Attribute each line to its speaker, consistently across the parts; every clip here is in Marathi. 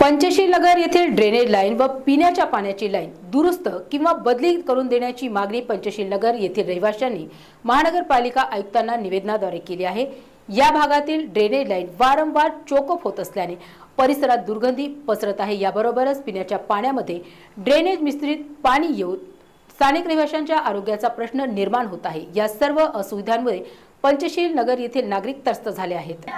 Speaker 1: पंचशील नगर येथील ड्रेनेज लाईन व पिण्याच्या पाण्याची लाईन दुरुस्त किंवा बदली करून देण्याची मागणी पंचशील नगर येथील रहिवाशांनी महानगरपालिका आयुक्तांना निवेदनाद्वारे केली आहे. या भागातील ड्रेनेज लाईन वारंवार चोकअप होत असल्याने परिसरात दुर्गंधी पसरत आहे. याबरोबरच पिण्याच्या पाण्यामध्ये ड्रेनेज मिश्रित पाणी येऊन स्थानिक रहिवाशांच्या आरोग्याचा प्रश्न निर्माण होत आहे. या सर्व असुविधांमुळे पंचशील नगर येथील नागरिक त्रस्त झाले आहेत.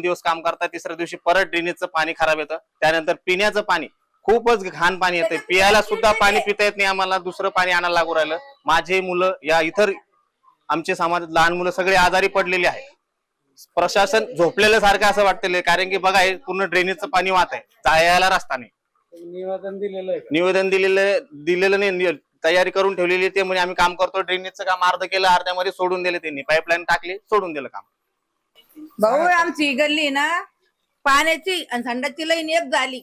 Speaker 2: दिवस काम करतात तिसऱ्या दिवशी परत ड्रेनेजचं पाणी खराब येतं. त्यानंतर पिण्याचं पाणी. खूपच घाण पाणी येते पियाला सुद्धा पाणी पिता येत नाही आम्हाला. दुसरं पाणी आणायला लागू राहिलं. माझे मुलं या इतर आमचे समाजात लहान मुलं सगळे आजारी पडलेले आहेत. प्रशासन झोपलेलं सारखं असं वाटतेलं कारण की बघा हे पूर्ण ड्रेनेजचं पाणी वाहत आहे. जायला रस्ता नाही.
Speaker 3: निवेदन दिलेलं आहे का?
Speaker 2: निवेदन दिलेलं दिलेलं नाही तयारी करून ठेवलेली ते म्हणजे आम्ही काम करतो ड्रेनेजचं काम अर्ध केलं अर्ध्यामध्ये सोडून दिलं त्यांनी. पाईपलाईन टाकली सोडून दिलं काम.
Speaker 4: भाऊ आमची गल्ली ना पाण्याची आणि संडाची लाईन एक झाली.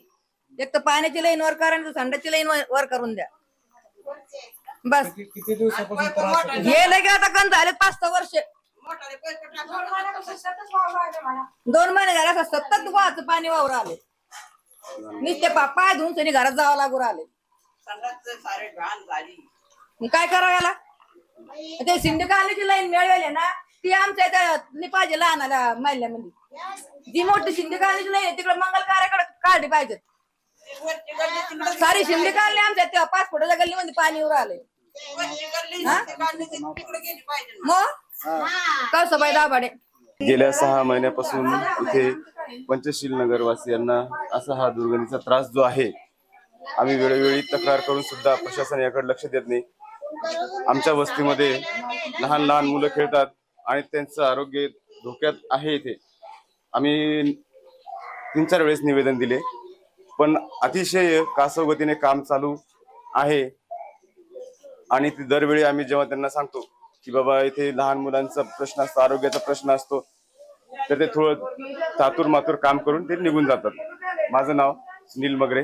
Speaker 4: एक तर पाण्याची लाईन वर करा संडाची लाईन वर करून द्या. बस.
Speaker 3: किती किती दिवसापासून त्रास होतो?
Speaker 4: हे लगे आता कण झाले पाच सहा वर्ष. दोन महिने झाले असं सतत वाहत पाणी वावर आले नुसते पा- पाय धुवून सनी घरात जावं लागू राहिले. मग काय करावं याला? ते सिंधकालीची लाईन मिळवेल ना ती आमच्या इथं पाहिजे लहानाला महिन्यामध्ये जी मोठी शिंदेकालीची लाईन आहे तिकडे मंगल कार्याकडे काढली पाहिजे सारी शिंदेकाली आमच्या त्या पाच फुटाच्या गल्लीमध्ये पाणी वर आले मग? कसं दाभाडे
Speaker 5: गेल्या सहा महिन्यापासून इथे पंचशील नगरवासियांना असा हा दुर्गंधीचा त्रास जो आहे आम्ही वेळोवेळी तक्रार करून सुद्धा प्रशासन याकडे लक्ष देत नाही. आमच्या वस्तीमध्ये लहान लहान मुलं खेळतात आणि त्यांचं आरोग्य धोक्यात आहे इथे. आम्ही तीन चार वेळेस निवेदन दिले पण अतिशय कासवगतीने काम चालू आहे. आणि ते दरवेळी आम्ही जेव्हा त्यांना सांगतो की बाबा इथे लहान मुलांचा प्रश्न असतो आरोग्याचा प्रश्न असतो तर ते थोडं तातूर मातूर काम करून ते निघून जातात. माझं नाव सुनील मगरे.